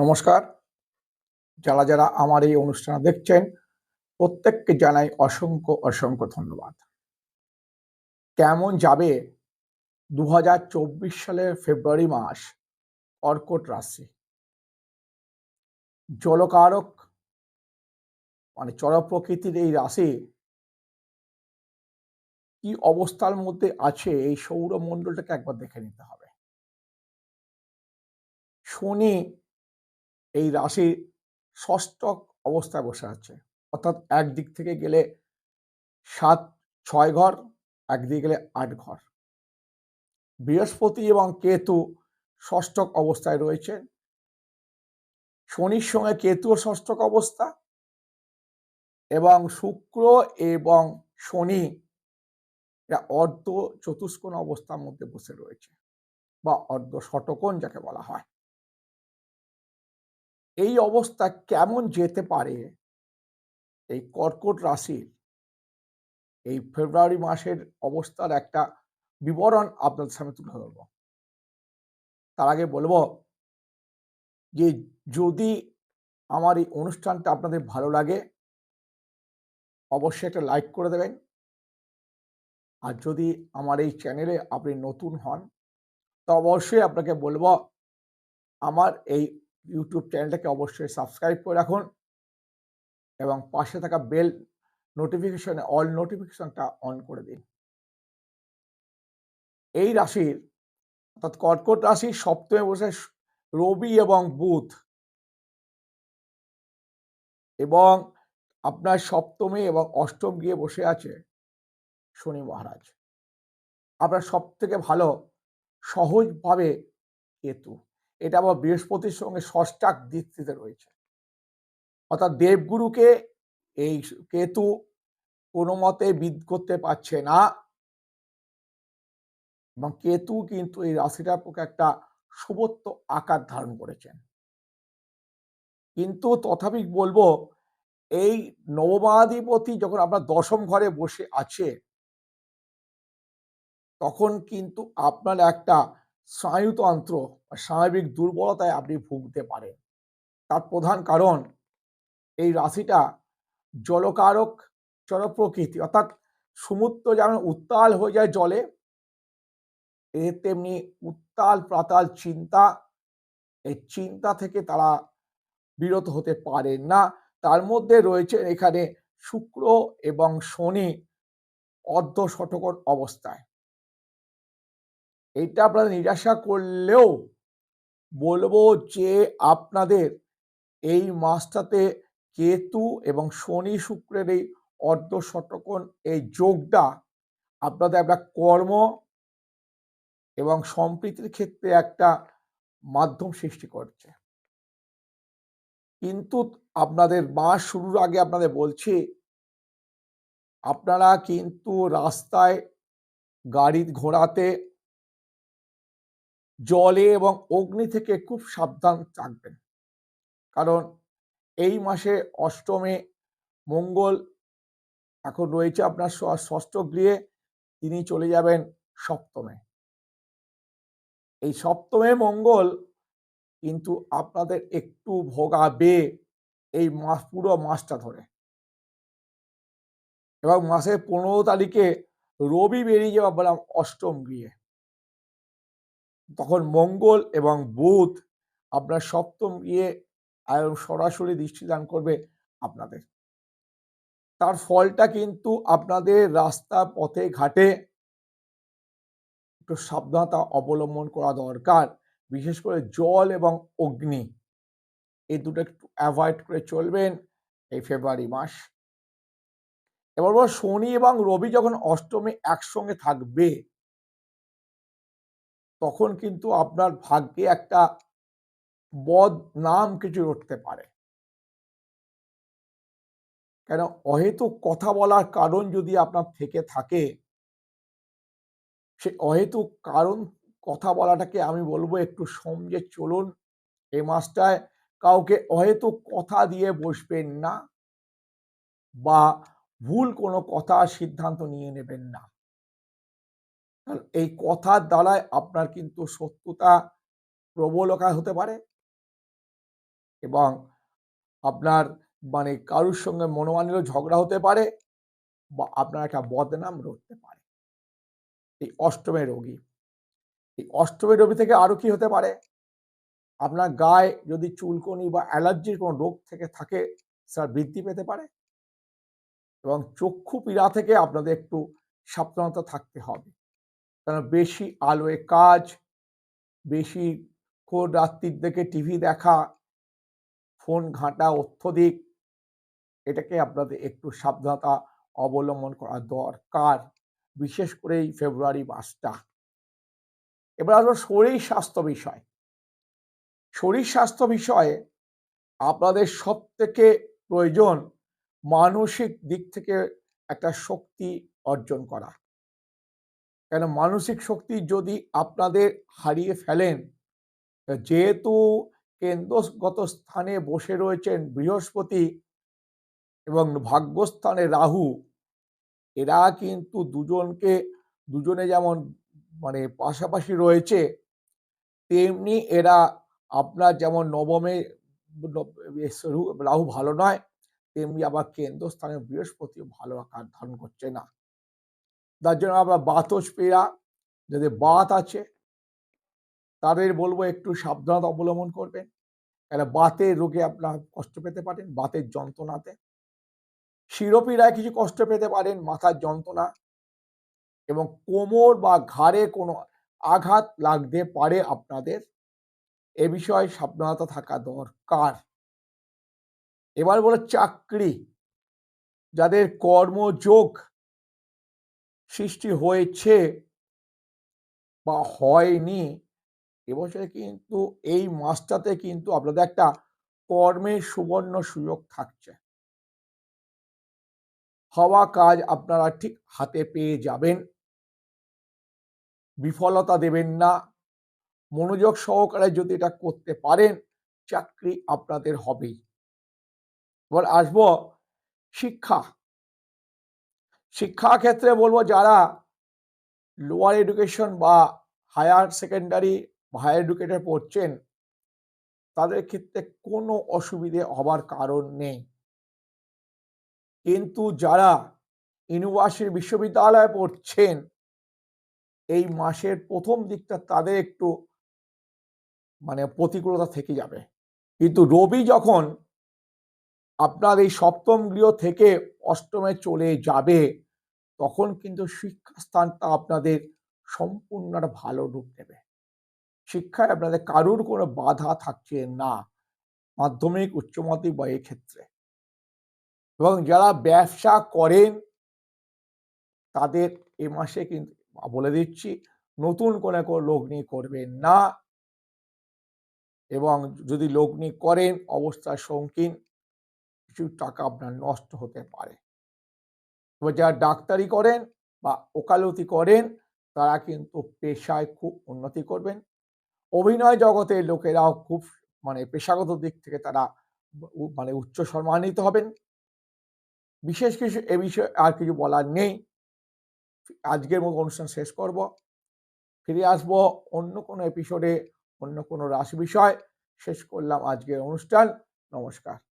নমস্কার। যারা যারা আমার এই অনুষ্ঠান দেখছেন, প্রত্যেককে জানাই অসংখ্য অসংখ্য ধন্যবাদ। কেমন যাবে দু হাজার চব্বিশ সালের ফেব্রুয়ারি মাস কর্কট রাশি? জলকারক মানে চর প্রকৃতির এই রাশি কি অবস্থার মধ্যে আছে, এই সৌরমণ্ডলটাকে একবার দেখে নিতে হবে। শনি এই রাশি ষষ্ঠক অবস্থায় বসে আছে। অর্থাৎ একদিক থেকে গেলে সাত, ছয় ঘর, একদিকে গেলে আট ঘর। বৃহস্পতি এবং কেতু ষষ্ঠক অবস্থায় রয়েছে। শনির সঙ্গে কেতুও ষষ্ঠক অবস্থা এবং শুক্র এবং শনি এরা অর্ধ চতুষ্কোণ অবস্থার মধ্যে বসে রয়েছে বা অর্ধ শতকোণ যাকে বলা হয়। এই অবস্থা কেমন যেতে পারে? এই কর্কট রাশির এই ফেব্রুয়ারি মাসের অবস্থার একটা বিবরণ আপনাদের সামনে তুলে ধরব। তার আগে বলব যে যদি আমার এই অনুষ্ঠানটা আপনাদের ভালো লাগে, অবশ্যই একটা লাইক করে দেবেন। আর যদি আমার এই চ্যানেলে আপনি নতুন হন, তো অবশ্যই আপনাকে বলব, আমার এই ইউটিউব চ্যানেলটাকে অবশ্যই সাবস্ক্রাইব করে রাখুন এবং পাশে থাকা বেল নোটিফিকেশনে অল নোটিফিকেশনটা অন করে দিন। এই রাশির অর্থাৎ কর্কট রাশির সপ্তমে বসে রবি এবং বুধ এবং আপনার সপ্তমে এবং অষ্টম গিয়ে বসে আছে শনি মহারাজ। আপনার সব থেকে ভালো সহজভাবে কেতু। এটা আবার বৃহস্পতির সঙ্গে ষষ্ঠাক দৃষ্টিতে রয়েছে। অর্থাৎ দেবগুরুকে এই কেতু কোনো মতে বিদ করতে পারছে না। এবং কেতু কিন্তু এই রাশিটার পক্ষে একটা শুভত্ব আকার ধারণ করেছেন। কিন্তু তথাপি বলব, এই নবমাধিপতি যখন আপনার দশম ঘরে বসে আছে, তখন কিন্তু আপনার একটা স্নায়ুতন্ত্র স্বাভাবিক দুর্বলতায় আপনি ভুগতে পারেন। তার প্রধান কারণ এই রাশিটা জলকারক, জলপ্রকৃতি অর্থাৎ সমুদ্র যেমন উত্তাল হয়ে যায় জলে, এ তেমনি উত্তাল প্রাতাল চিন্তা, এই চিন্তা থেকে তারা বিরত হতে পারেন না। তার মধ্যে রয়েছে এখানে শুক্র এবং শনি অর্ধ শতকর অবস্থায়। এটা আপনাদের নিরাশা করলেও বলব যে আপনাদের এই মাসটাতে কেতু এবং শনি শুক্রের এই অর্ধ শতকোণ এই যোগটা আপনাদের একটা কর্ম এবং সম্প্রীতির ক্ষেত্রে একটা মাধ্যম সৃষ্টি করছে। কিন্তু আপনাদের মাস শুরুর আগে আপনাদের বলছি, আপনারা কিন্তু রাস্তায় গাড়ি ঘোড়াতে জলে এবং অগ্নি থেকে খুব সাবধান থাকবেন। কারণ এই মাসে অষ্টমে মঙ্গল এখন রয়েছে আপনার ষষ্ঠ গৃহে, তিনি চলে যাবেন সপ্তমে। এই সপ্তমে মঙ্গল কিন্তু আপনাদের একটু ভোগাবে এই মাস, পুরো মাসটা ধরে। এবং মাসের পনেরো তারিখে রবি বেরিয়ে যাওয়া বললাম অষ্টম গৃহে। তখন মঙ্গল এবং বুধ আপনার সপ্তম ইয়ে গিয়ে সরাসরি দৃষ্টিদান করবে আপনাদের। তার ফলটা কিন্তু আপনাদের রাস্তা, পথে, ঘাটে একটু সাবধানতা অবলম্বন করা দরকার, বিশেষ করে জল এবং অগ্নি। এই দুটো একটু অ্যাভয়েড করে চলবেন এই ফেব্রুয়ারি মাস। এবার শনি এবং রবি যখন অষ্টমে একসঙ্গে থাকবে তখন কিন্তু আপনার ভাগ্যে একটা বদ নাম কিছু উঠতে পারে। কেন? অহেতুক কথা বলার কারণ যদি আপনার থেকে থাকে, সে অহেতুক কারণ কথা বলাটাকে আমি বলব একটু সমঝে চলুন। এই মাসটায় কাউকে অহেতুক কথা দিয়ে বসবেন না বা ভুল কোনো কথা সিদ্ধান্ত নিয়ে নেবেন না। এই কথার দ্বারায় আপনার কিন্তু সত্যতা প্রবলকার হতে পারে। এবং আপনার মানে কারুর সঙ্গে মনোমালিন্য ঝগড়া হতে পারে বা আপনার একটা বদনাম রতে পারে। এই অষ্টমের রোগী। এই অষ্টমের রোগী থেকে আরও কি হতে পারে? আপনার গায়ে যদি চুলকনি বা অ্যালার্জির কোনো রোগ থেকে থাকে স্যার বৃদ্ধি পেতে পারে। এবং চক্ষু পীড়া থেকে আপনাদের একটু সাবধানতা থাকতে হবে। কারণ বেশি আলোয় কাজ, বেশি খোর রাত্রির দিকে টিভি দেখা, ফোন ঘাঁটা অত্যধিক, এটাকে আপনাদের একটু সাবধানতা অবলম্বন করা দরকার, বিশেষ করে এই ফেব্রুয়ারি মাসটা। এবার আসব শরীর স্বাস্থ্য বিষয়। শরীর স্বাস্থ্য বিষয়ে আপনাদের সব থেকে প্রয়োজন মানসিক দিক থেকে একটা শক্তি অর্জন করা। কেন মানসিক শক্তি যদি আপনাদের হারিয়ে ফেলেন, যেহেতু কেন্দ্রগত স্থানে বসে রয়েছেন বৃহস্পতি এবং ভাগ্যস্থানে রাহু, এরা কিন্তু দুজনকে, দুজনে যেমন মানে পাশাপাশি রয়েছে, তেমনি এরা আপনার যেমন নবমে, রাহু ভালো নয়, তেমনি আবার কেন্দ্রস্থানে বৃহস্পতিও ভালো আকার ধারণ করছে না। তার জন্য আমরা বাতস্পীরা যাদের বাত আছে, তাদের বলব একটু সাবধানতা অবলম্বন করবেন। কেন বাতের রোগে আপনার কষ্ট পেতে পারেন, বাতের যন্ত্রণাতে। শিরোপীড়ায় কিছু কষ্ট পেতে পারেন, মাথার যন্ত্রণা এবং কোমর বা ঘাড়ে কোনো আঘাত লাগতে পারে আপনাদের। এ বিষয়ে সাবধানতা থাকা দরকার। এবার বলো চাকরি। যাদের কর্মযোগ সৃষ্টি হয়েছে বা হয়নি, এবছরে কিন্তু এই মাসটাতে কিন্তু আপনাদের একটা কর্মের সুবর্ণ সুযোগ থাকছে। হওয়া কাজ আপনারা ঠিক হাতে পেয়ে যাবেন। বিফলতা দেবেন না। মনোযোগ সহকারে যদি এটা করতে পারেন, চাকরি আপনাদের হবেই। এবার আসব শিক্ষা। শিক্ষা ক্ষেত্রে বলব যারা লোয়ার এডুকেশন বা হায়ার সেকেন্ডারি হায়ার এডুকেটে পড়ছেন, তাদের ক্ষেত্রে কোনো অসুবিধে হবার কারণ নেই। কিন্তু যারা ইউনিভার্সিটি বিশ্ববিদ্যালয়ে পড়ছেন, এই মাসের প্রথম দিকটা তাদের একটু মানে প্রতিকূলতা থেকে যাবে। কিন্তু রবি যখন আপনার এই সপ্তম গৃহ থেকে অষ্টমে চলে যাবে তখন কিন্তু শিক্ষা শিক্ষাস্থানটা আপনাদের সম্পূর্ণ একটা ভালো রূপ নেবে। শিক্ষায় আপনাদের কারুর কোনো বাধা থাকছে না মাধ্যমিক, উচ্চ মাধ্যমিক বা ক্ষেত্রে। এবং যারা ব্যবসা করেন, তাদের এ মাসে কিন্তু, বলে দিচ্ছি, নতুন করে লগ্নি করবেন না। এবং যদি লগ্নি করেন অবস্থা সংকীর্ণ কিছু টাকা আপনার নষ্ট হতে পারে। যারা ডাক্তারি করেন বা ওকালতি করেন, তারা কিন্তু পেশায় খুব উন্নতি করবেন। অভিনয় জগতের লোকেরাও খুব মানে পেশাগত দিক থেকে তারা মানে উচ্চ সম্মানিত হবেন। বিশেষ কিছু, এ বিষয়ে আর কিছু বলার নেই। আজকের মতো অনুষ্ঠান শেষ করব। ফিরে আসব অন্য কোনো এপিসোডে অন্য কোনো রাশি বিষয়। শেষ করলাম আজকের অনুষ্ঠান। নমস্কার।